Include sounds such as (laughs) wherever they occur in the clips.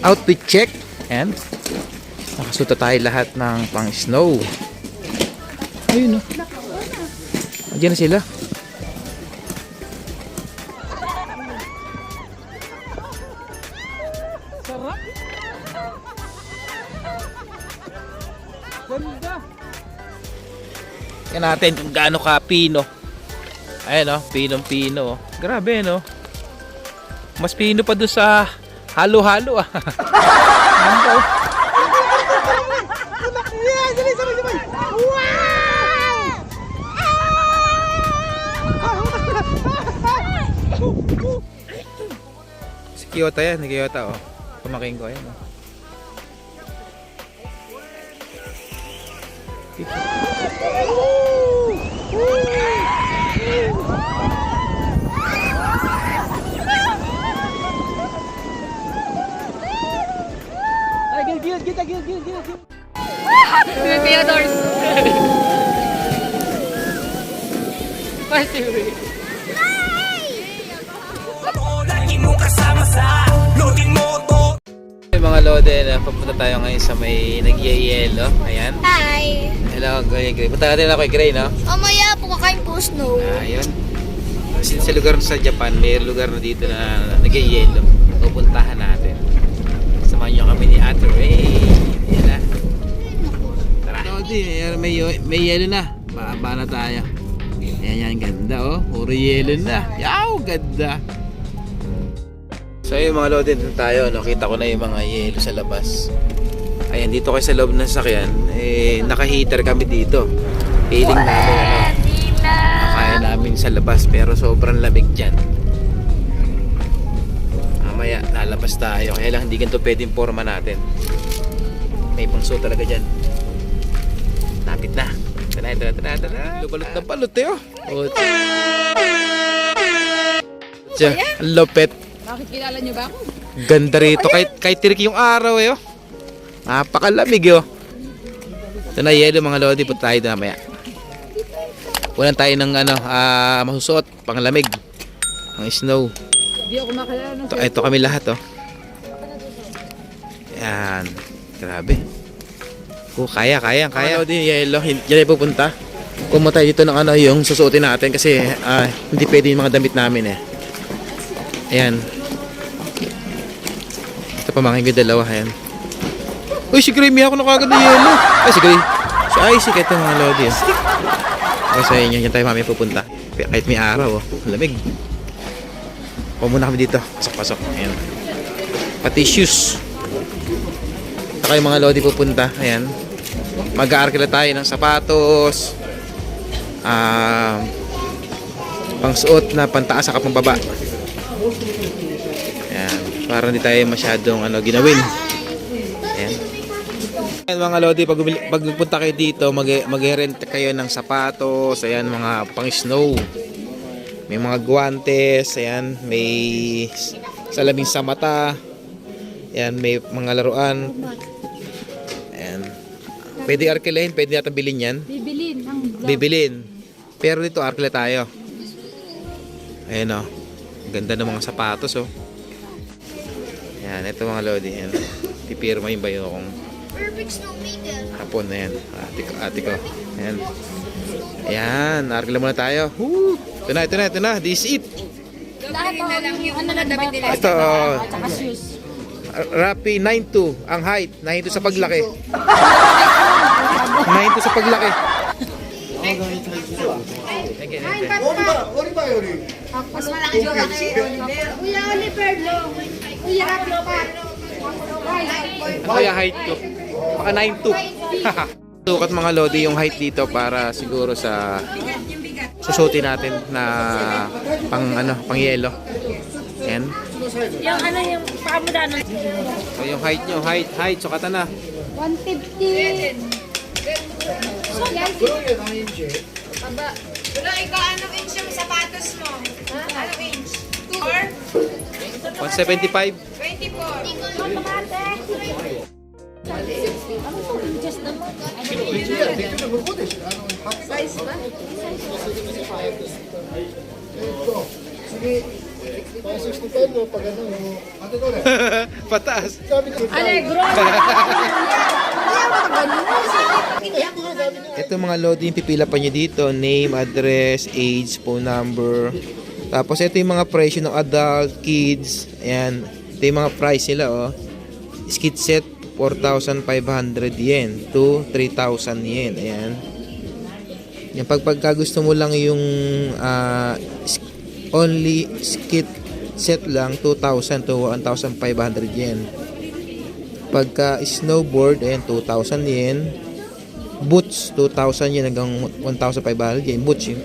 outfit check. Ayan. Nakasuta tayo lahat ng pang snow. Ayun o. Andiyan na sila. Yan natin kung gaano ka pino. Ayan o, pinong pino. Grabe no. Mas pino pa doon sa halo-halo ah. (laughs) Si Kiyota yan, si Kiyota oh. Pamaking ko yan oh. Gil, gil, gil, gil, gil, gil, gil. Theodore. Lagi mong kasama sa loading mo to Hey, mga lode, papunta tayo ngayon sa may nagyayelo. Ayan. Hi. Hello, Gray Gray. Punta natin ako kay Gray, no? Mamaya po kakain po snow. Ayun. Kasi sa lugar sa Japan, may lugar na dito na nagyayelo. Pupuntahan natin. Kami ni Ate Ray. Ayan na. Tara. Lodi, may, may yelo na. Baba na tayo. Ayan yan, ganda oh. Puro yelo na. Yaw, ganda. So yung mga lodi dito tayo, no, kita ko na yung mga yelo sa labas. Ayan, dito kayo sa loob ng sakyan, eh, naka-heater kami dito. Feeling namin, ano, kaya namin sa labas, pero sobrang lamig dyan. Mamaya, lalabas tayo, kaya lang hindi ganito pwedeng forma natin. May pangso talaga dyan. Lapit na. Tara, tara, tara, tara. Lubalot na balot eh, oh. Oh. Ang lupit. Bakit kilala niyo ba ako? Ganda rito. Kahit, kahit tirik yung araw eh. Oh. Napakalamig eh. Oh. Ito na yelo mga lodi. Punta tayo doon mamaya. Kunan tayo ng ano, ah, masusuot. Panglamig. Ang snow. Hindi ako makilala ng Ito, ito kami lahat oh. Yan. Grabe. Oh, kaya, kaya, kaya. Mga lodi, yelo. Yan ay pupunta. Pumunta tayo dito ng ano, yung susuotin natin kasi ah, hindi pwede yung mga damit namin eh. Ayan. Ito pamangkin ko yung dalawa. Ayan. Uy, si Gray, may ako na kagad na yelo. Ay, si Gray. Si Isaac, ito mga lodi. Oh. Ako sa inyo, yan tayo mamaya pupunta. Kahit may araw, oh. Lamig. Huwag muna kami dito. Pasok, pasok. Ayan. Pati shoes. Saka yung mga lodi pupunta. Ayan. Mag-aarkila tayo ng sapatos. Ah... pangsuot na pantaas sa pambaba. Ayan. Para hindi tayo masyadong ano, ginawin. Ayan. Ayan mga lodi, pag, pag kayo dito, mag, mag-rent kayo ng sapatos, ayan, mga pang-snow. May mga guantes, ayan, may salamin sa mata, ayan, may mga laruan. Ayan. Pwede arkilahin, pwede natin bilhin yan. Bibilin Bibilin. Pero dito arkila tayo. Ayan o. Ganda ng mga sapatos oh. Ayan, ito mga lodi. Ayan. Pipirma yung bayo kong hapon na yan. Ate ko, ate ko. Ayan. Ayan, arkila muna tayo. Woo! Ito na, ito na, ito na. This is it. Lahat na lang yung ano na damit nila. Ito, oh. Rappi 9'2 ang height. 9'2 sa paglaki. (laughs) 9'2 sa paglaki. Thank you. Mas malaki yung Kuya Oliver, lo. Kuya Oliver. Ano kaya height ko? Baka 9'2. (laughs) Sukat mga lodi yung height dito para siguro sa susutin natin na pang ano, pang yelo. Yan. Yung ano yung paamudano. So yung height nyo, height, height, sukatan na. 150. Aba, wala ikaw anong inch yung sapatos mo? Ha? Anong inch? 2 or 175. 24? Pataas. Allegro. Ito mga loading, pipila pa nyo dito. Name, address, age, phone number. Tapos ito yung mga presyo ng adult, kids. Ayan. Ito yung mga price nila oh. Skid set, 4,500 yen to 3,000 yen. Ayan. Yan, pag pagka gusto mo lang yung sk- only skit set lang, 2,000 to 1,500 yen. Pagka snowboard, ayan, 2,000 yen. Boots, 2,000 yen hanggang 1,500 yen. Boots yun.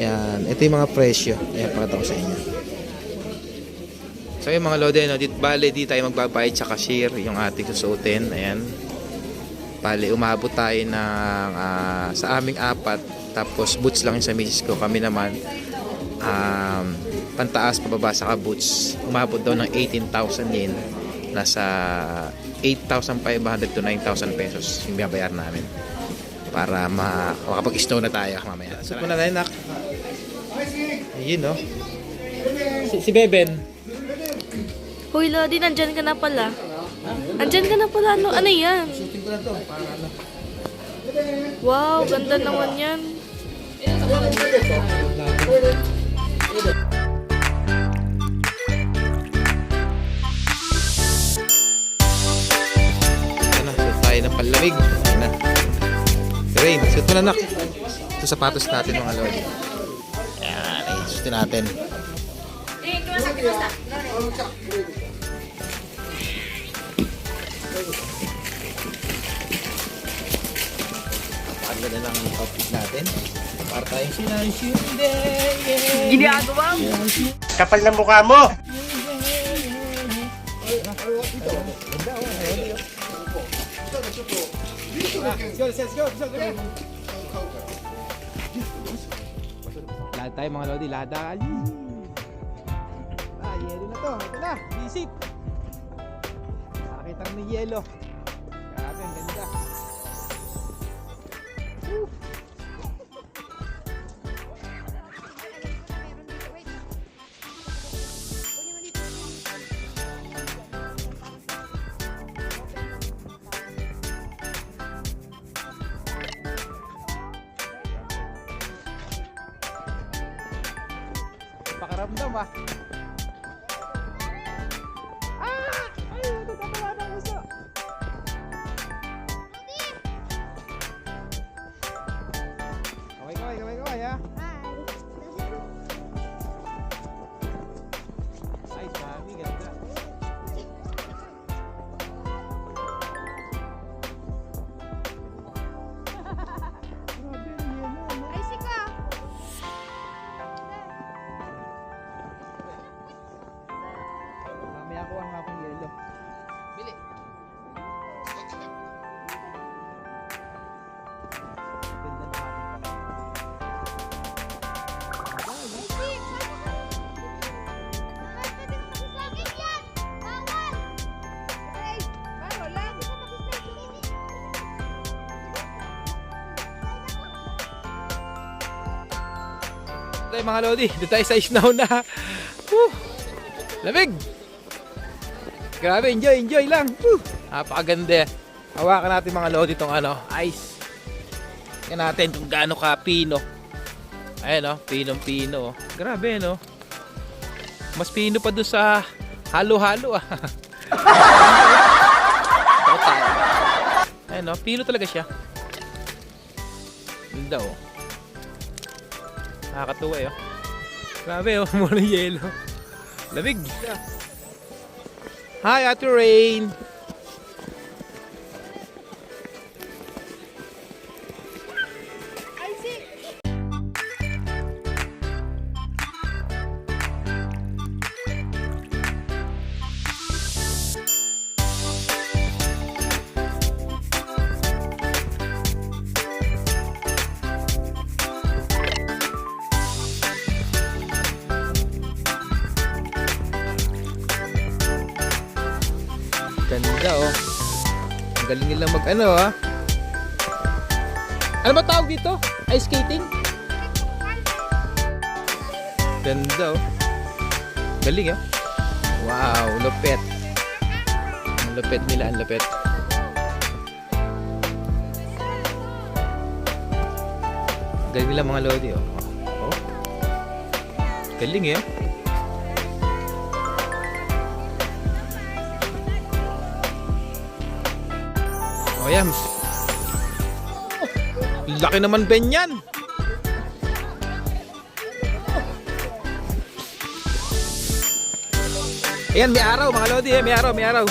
Ayan, ito yung mga presyo. Ayan, pakita ko sa inyo. So yung mga lode, no, dit, bale, di tayo magbabayad sa cashier, yung ating susuotin. Ayan. Bale, umabot tayo ng ah, sa aming apat. Tapos boots lang yung sa misis ko. Kami naman, um, pantaas pababa sa boots. Umabot daw ng 18,000 yen. Nasa 8,500 to 9,000 pesos yung binabayar namin. Para ma makapag-snow na tayo mamaya. So, na tayo, nak. Ayun, no? Si, si Beben. Hoy, Lodi, nandyan ka na pala. Nandyan ka na pala. Ano, ano yan? Shooting ko lang to. Para ano. Wow, ganda naman yan. Ano, tayo ng panlamig. Ayun na. Rain, suot mo na nak. Ito sapatos natin mga lord. Ayan, ay, suotin natin. Napakaganda lang ang outfit natin. Para tayong sinansyunde. Ginagawa mo. Kapal ng mukha mo! Lahat tayo mga lodi, lahat tayo. Ah, yelo na to. Ito na, visit. Nakakita ng yelo. Grabe, ang ganda. Woo. Pakaramdam ah. Ah! Tayo mga lodi. Doon tayo sa snow na. Woo! Lamig! Grabe, enjoy, enjoy lang. Woo! Napakaganda. Hawakan natin mga lodi itong ano, ice. Tingnan natin kung gaano ka pino. Ayan o, pinong pino. Grabe no. Mas pino pa doon sa halo-halo ah. (laughs) Total. Ayan o, pino talaga siya. Ganda oh. Nakakatuwa eh. oh. Grabe oh, (laughs) mula yelo. Lamig. Hi, Ate Rain. Galing nilang mag ano ah. Ano ba tawag dito? Ice skating? Ganda oh. Galing eh. Wow, lupet. Ang lupet nila, ang lupet. Galing nila mga lodi oh. Oh. Galing eh. Yan. Laki naman Ben yan. Ayan, may araw mga lodi eh. May araw, may araw.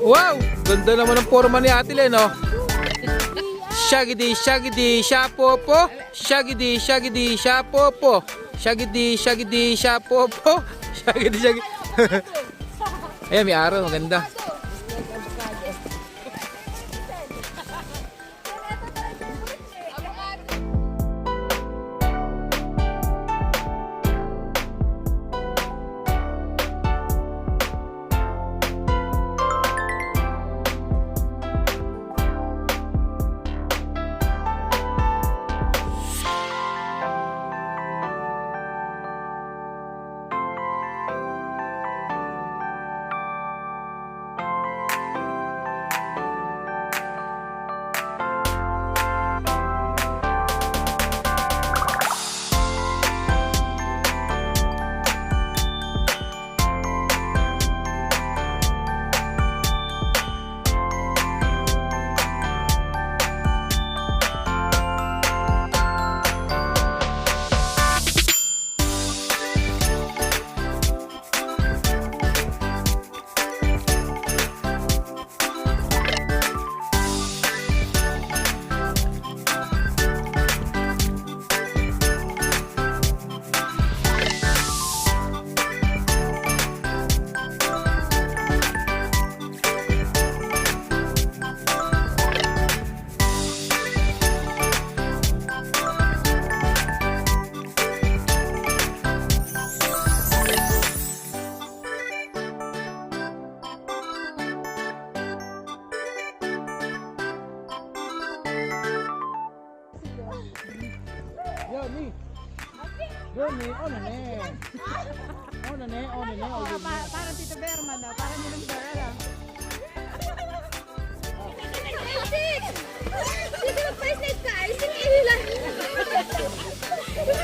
Wow! Ganda naman ng forma ni Ate Len, oh. Shagidi, shagidi, shapopo. Shagidi, shagidi, shapopo. Shagidi, shagidi, shapopo. (laughs) Shagidi, shagidi. (laughs) Ayan, may araw. Maganda.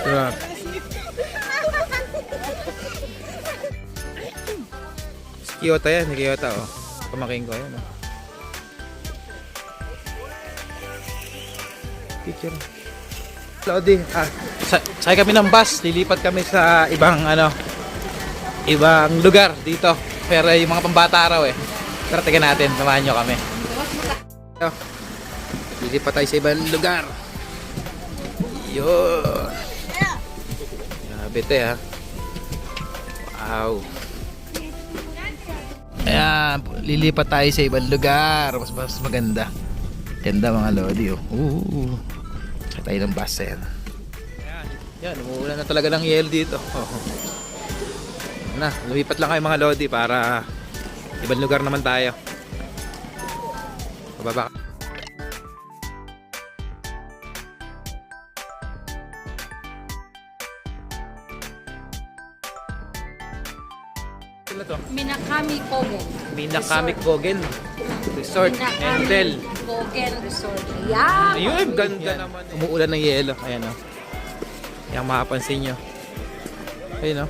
Diba? Si Kiyota yan, si Kiyota oh. Pamaking ko yan oh. Picture. Lodi, ah, sa sakay kami ng bus, lilipat kami sa ibang ano, ibang lugar dito. Pero yung mga pambata raw eh. Tara, tingnan natin, samahan nyo kami. Ito. Lilipat tayo sa ibang lugar. Yun. Grabe ito ha. Wow. Ayan, lilipat tayo sa ibang lugar. Mas, mas maganda. Ganda mga lodi oh. Ooh. Tayo ng bus yan. Ayan, yan, umuulan na talaga ng yelo dito. Oh. Na, lumipat lang kayo mga lodi para ibang lugar naman tayo. Bababa. Minakami Kogen. Minakami Kogen Resort and Hotel. Kogen Resort. Yeah. Ayun, ganda naman. Umuulan ng yelo. Ayan o. Yan mapapansin nyo. Ayun o.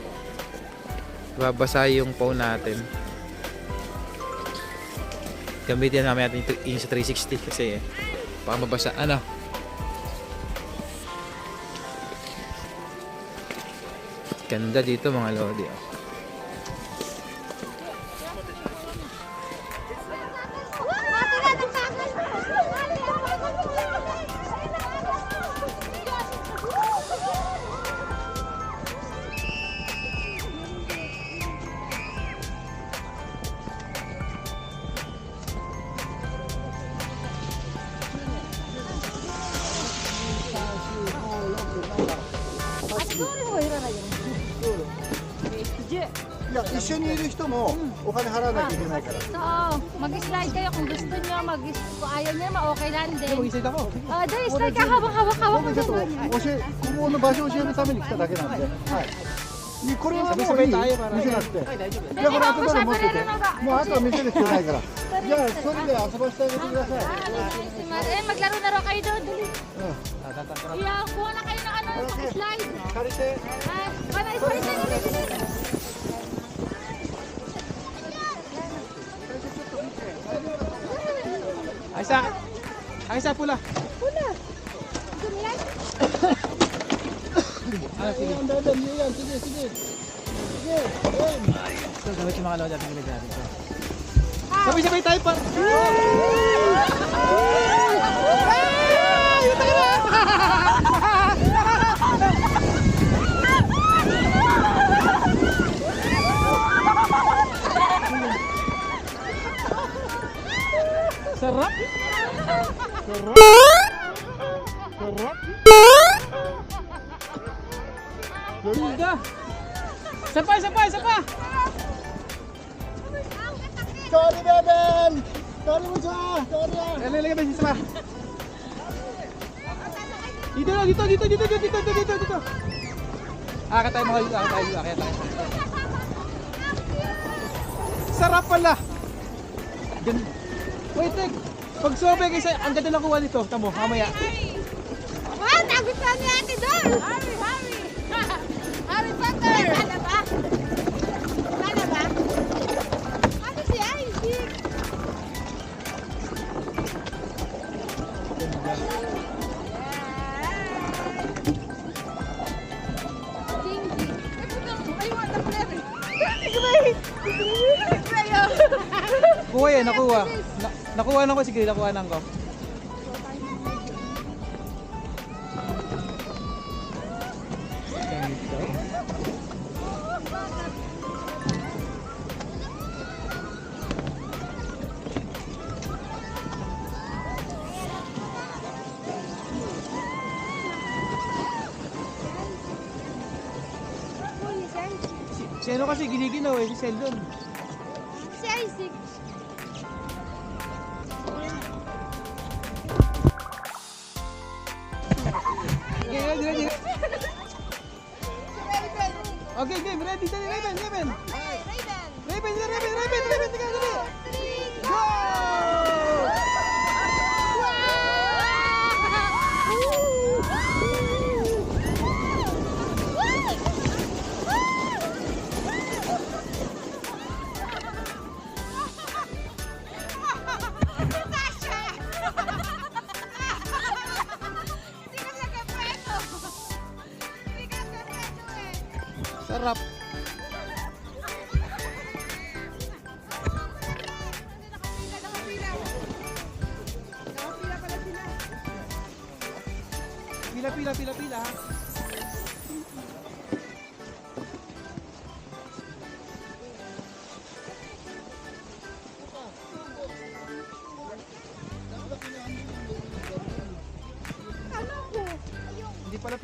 Babasa yung phone natin. Gamitin namin natin yung- yung sa 360 kasi eh. Baka mabasa. Ano? Ganda dito mga lodi. Oh. 一緒にいる人もお金払わなきゃいけないから。So, mag-slide kayo kung gusto nyo, mag kung ayaw nyo naman, okay lang din. でもいいせいだもん。Ah, doon, slide ka, hawak-hawak-hawak mo 僕ちょっと dyan. 教え、ここの場所を教えるために来ただけなんで。はい。これはもういい見せなくて。じゃあこれ後から持ってて。もうあとは見せる必要ないから。Yeah, sorry na. Sa basta ko din kasi. Eh, maglaro na raw kayo doon. Dali. Yeah, kuha na kayo ng ano, okay. slide. Karite. Ah, kuha na, karite. Ay sa, ay pula. Pula. Gumlan. (coughs) ah, sige. Ang dadan niyo yan. Sige, sige. Sige. Ay, so, gawin yung mga lawad natin nila dyan. Ito. Sabay-sabay tayo pa. Sarap. Sarap. Sarap. Ganda. Isa pa, isa Bebel! Sorry mo siya! Sorry ah! Lagay, lagay, beses! Dito lang, dito, dito, dito, dito, dito, dito, dito! Ah, akit tayo mga dito, akit tayo, akit tayo. Sarap pala! Wait, Nick! Pag sobe guys, ang ganda na kuha nito. Tamo, mamaya. Wow, nagustuhan ni Ate Dol! Harry, Harry! (laughs) Harry Potter! Kuha yan, nakuha. Na nakuha na ko, sige, nakuha na ko. Giniginaw eh, si Sheldon. Si Isaac. Okay, ready, ready. Okay, game, ready, ready, Raven, Raven. Raven, Raven, Raven, Raven, Raven, tiga, dali. Go!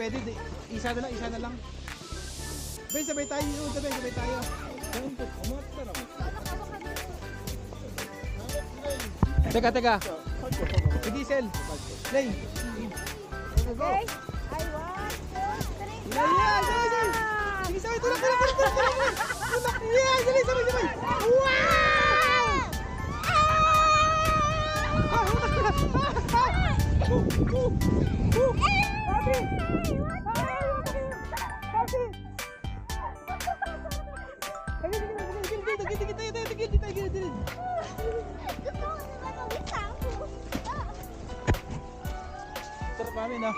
Pwede. di- Isa na lang, isa na lang. Ben, sabay tayo. Yun, sabay, sabay tayo. Teka, teka. Si Diesel. Play. Okay? I want to Yeah, yeah, sabay, sabay. Sige, sabay. Tulak, tulak, tulak, tulak, tulak. Yeah, sabay, sabay, sabay. (laughs) Sarap namin, no?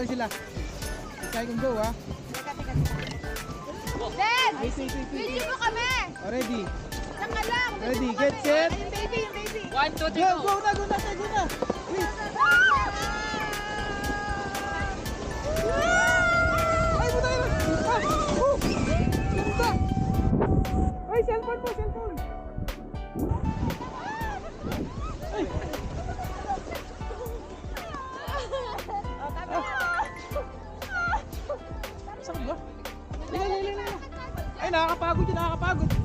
Pagkali sila. Isa kong go, ha? Wait, wait, wait. Video mo kami! Oh, ready? Saka lang! Ready, get set. Yung baby, yung baby! Go, go na, go na, go na. Wait. Ay, buta yun. Ah, oh. Ay, cellphone mo, cellphone. Nakakapagod yun, nakakapagod.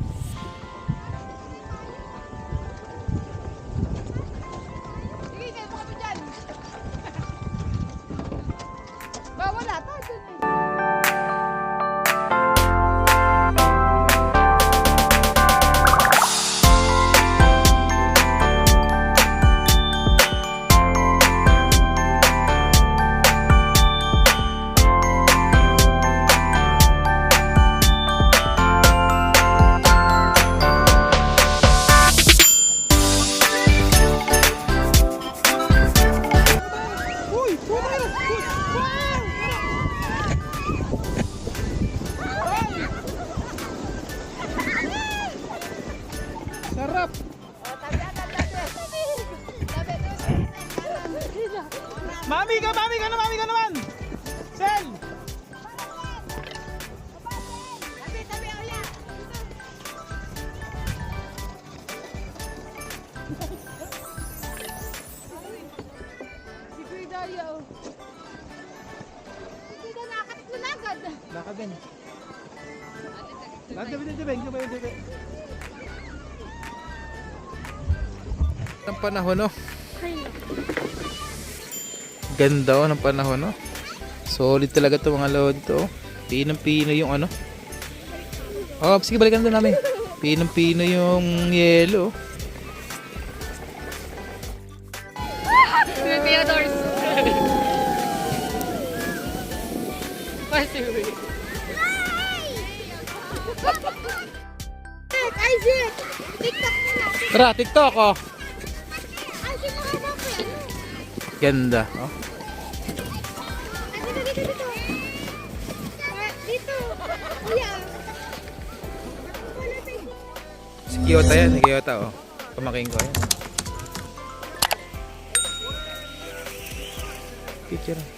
Mami ka, mami ka na, mami ka naman! Sel! Lakad din. Lakad din, din, din, din, din. Ang panahon, no? Ganda, oh, ng panahon, no? Solid talaga to mga lord to. Pinang-pino yung ano. Oh, sige, balikan doon namin. Pinang-pino yung yelo. Ay, shit! TikTok na. Tara, TikTok, oh. Ganda, oh. Si Kiyota yan, si Kiyota, oh. Pamaking ko, yan. Picture.